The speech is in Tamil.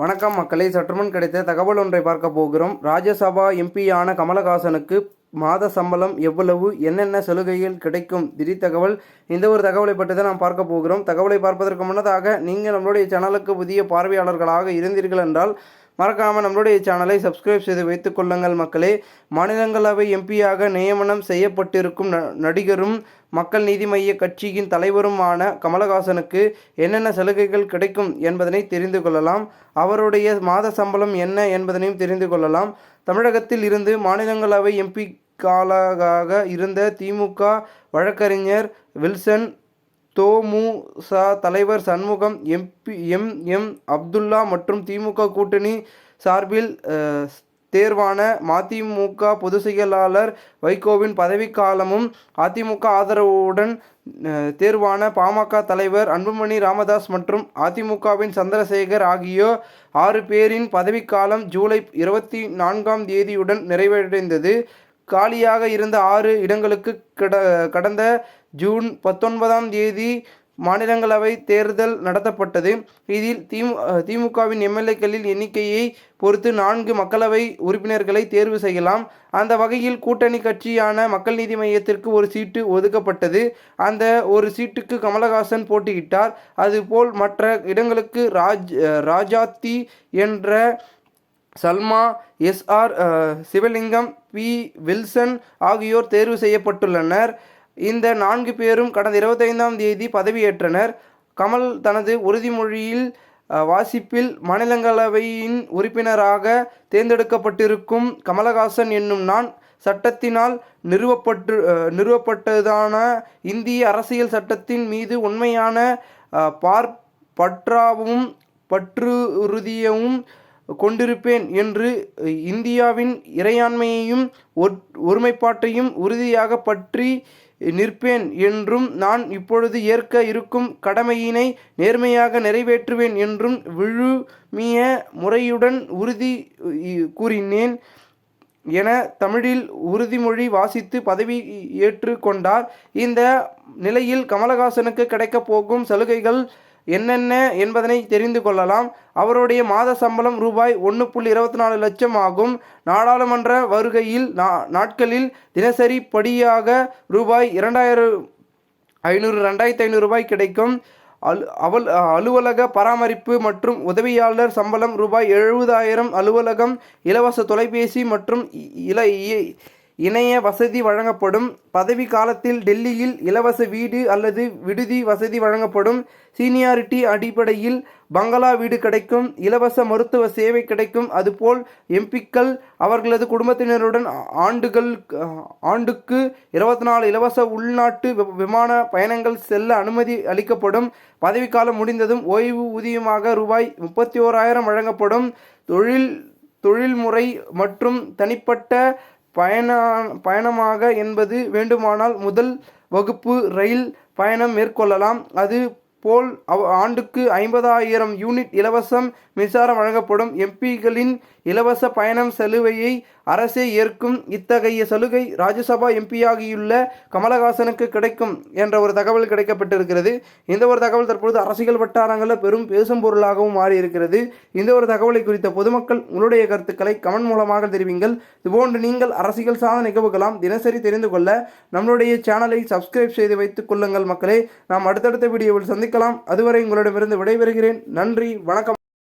வணக்கம் மக்களை சற்றுமுன் கிடைத்த தகவல் ஒன்றை பார்க்க போகிறோம். ராஜ்யசபா எம்பியான கமலஹாசனுக்கு மாத சம்பளம் எவ்வளவு என்னென்ன சலுகைகள் கிடைக்கும்? திடீர் தகவல். இந்த ஒரு தகவலை பற்றி தான் நாம் பார்க்க போகிறோம். தகவலை பார்ப்பதற்கு முன்னதாக நீங்கள் நம்மளுடைய சேனலுக்கு புதிய பார்வையாளர்களாக இருந்தீர்கள் என்றால் மறக்காமல் நம்மளுடைய சேனலை சப்ஸ்கிரைப் செய்து வைத்துக் கொள்ளுங்கள் மக்களே. மாநிலங்களவை எம்பியாக நியமனம் செய்யப்பட்டிருக்கும் ந- நடிகரும் மக்கள் நீதி மய்ய கட்சியின் தலைவருமான கமலஹாசனுக்கு என்னென்ன சலுகைகள் கிடைக்கும் என்பதனை தெரிந்து கொள்ளலாம். அவருடைய மாத சம்பளம் என்ன என்பதனையும் தெரிந்து கொள்ளலாம். தமிழகத்தில் இருந்து மாநிலங்களவை எம்பி காலாக இருந்த திமுக வழக்கறிஞர் வில்சன் தோமுச தலைவர் Shanmugam MP M M Abdullah மற்றும் திமுக கூட்டணி சார்பில் தேர்வான மதிமுக பொதுச் செயலாளர் வைகோவின் பதவிக்காலமும் அதிமுக ஆதரவுடன் தேர்வான பாமக தலைவர் அன்புமணி ராமதாஸ் மற்றும் அதிமுகவின் சந்திரசேகர் ஆகியோர் ஆறு பேரின் பதவிக்காலம் ஜூலை இருபத்தி நான்காம் தேதியுடன் நிறைவடைந்தது. காலியாக இருந்த ஆறு இடங்களுக்கு கட கடந்த ஜூன் பத்தொன்பதாம் தேதி மாநிலங்களவை தேர்தல் நடத்தப்பட்டது. இதில் திமு திமுகவின் எம்எல்ஏக்களின் எண்ணிக்கையை பொறுத்து நான்கு மக்களவை உறுப்பினர்களை தேர்வு செய்யலாம். அந்த வகையில் கூட்டணி கட்சியான மக்கள் நீதி மையத்திற்கு ஒரு சீட்டு ஒதுக்கப்பட்டது. அந்த ஒரு சீட்டுக்கு கமலஹாசன் போட்டியிட்டார். அதுபோல் மற்ற இடங்களுக்கு ராஜ் ராஜாத்தி என்ற Salma S R Sivalingam P. Wilson ஆகியோர் தேர்வு செய்யப்பட்டுள்ளனர். இந்த நான்கு பேரும் கடந்த இருபத்தைந்தாம் தேதி பதவியேற்றனர். கமல் தனது உறுதிமொழியில் வாசிப்பில் மாநிலங்களவையின் உறுப்பினராக தேர்ந்தெடுக்கப்பட்டிருக்கும் கமலஹாசன் என்னும் நான் சட்டத்தினால் நிறுவப்பட்டு நிறுவப்பட்டதான இந்திய அரசியல் சட்டத்தின் மீது உண்மையான பார் பற்றாவும் பற்றுறுதியவும் கொண்டிருப்பேன் என்று இந்தியாவின் இறையாண்மையையும் ஒருமைப்பாட்டையும் உறுதியாக பற்றி நிற்பேன் என்றும் நான் இப்பொழுது ஏற்க இருக்கும் கடமையினை நேர்மையாக நிறைவேற்றுவேன் என்றும் விழுமிய முறையுடன் உறுதி கூறினேன் என தமிழில் உறுதிமொழி வாசித்து பதவி ஏற்றுக்கொண்டார் இந்த நிலையில் கமலஹாசனுக்கு கிடைக்கப் போகும் சலுகைகள் என்னென்ன என்பதனை தெரிந்து கொள்ளலாம். அவருடைய மாத சம்பளம் ரூபாய் ஒன்று புள்ளி இருபத்தி நாலு லட்சம் ஆகும். நாடாளுமன்ற வருகையில் நா- நாட்களில் தினசரி படியாக ரூபாய் இரண்டாயிரம் ஐநூறு ரெண்டாயிரத்தி ஐநூறு ரூபாய் கிடைக்கும். அலு அவல் அலுவலக பராமரிப்பு மற்றும் உதவியாளர் சம்பளம் ரூபாய் எழுபதாயிரம் அலுவலகம் இலவச தொலைபேசி மற்றும் இல இ- இணைய வசதி வழங்கப்படும். பதவி காலத்தில் டெல்லியில் இலவச வீடு அல்லது விடுதி வசதி வழங்கப்படும். சீனியாரிட்டி அடிப்படையில் பங்களா வீடு கிடைக்கும். இலவச மருத்துவ சேவை கிடைக்கும். அதுபோல் எம்பிக்கள் அவர்களது குடும்பத்தினருடன் ஆண்டுகள் ஆண்டுக்கு இருபத்தி நாலு இலவச உள்நாட்டு வி- விமான பயணங்கள் செல்ல அனுமதி அளிக்கப்படும். பதவிக்காலம் முடிந்ததும் ஓய்வு ஊதியமாக ரூபாய் முப்பத்தி ஓராயிரம் வழங்கப்படும். தொழில் தொழில்முறை மற்றும் தனிப்பட்ட பயண பயணமாக என்பது வேண்டுமானால் முதல் வகுப்பு ரயில் பயணம் மேற்கொள்ளலாம். அது போல் ஆண்டுக்கு ஐம்பதாயிரம் யூனிட் இலவசம் மின்சாரம் வழங்கப்படும். எம்பிகளின் இலவச பயணம் செலுவையை அரசே ஏற்கும் இத்தகைய சலுகை ராஜ்யசபா எம்பியாகியுள்ள கமலஹாசனுக்கு கிடைக்கும் என்ற ஒரு தகவல் கிடைக்கப்பட்டிருக்கிறது. இந்த ஒரு தகவல் தற்பொழுது அரசியல் வட்டாரங்களில் பெரும் பேசும் பொருளாகவும் மாறியிருக்கிறது. இந்த ஒரு தகவலை குறித்த பொதுமக்கள் உங்களுடைய கருத்துக்களை கமெண்ட் மூலமாக தெரிவிங்கள். இதுபோன்று நீங்கள் அரசியல் சார்ந்த நிகழ்வுகளாம் தினசரி தெரிந்து கொள்ள நம்மளுடைய சேனலை சப்ஸ்கிரைப் செய்து வைத்துக் கொள்ளுங்கள் மக்களே. நாம் அடுத்தடுத்த வீடியோவில் சந்திக்கலாம். அதுவரை உங்களிடமிருந்து விடைபெறுகிறேன். நன்றி வணக்கம்.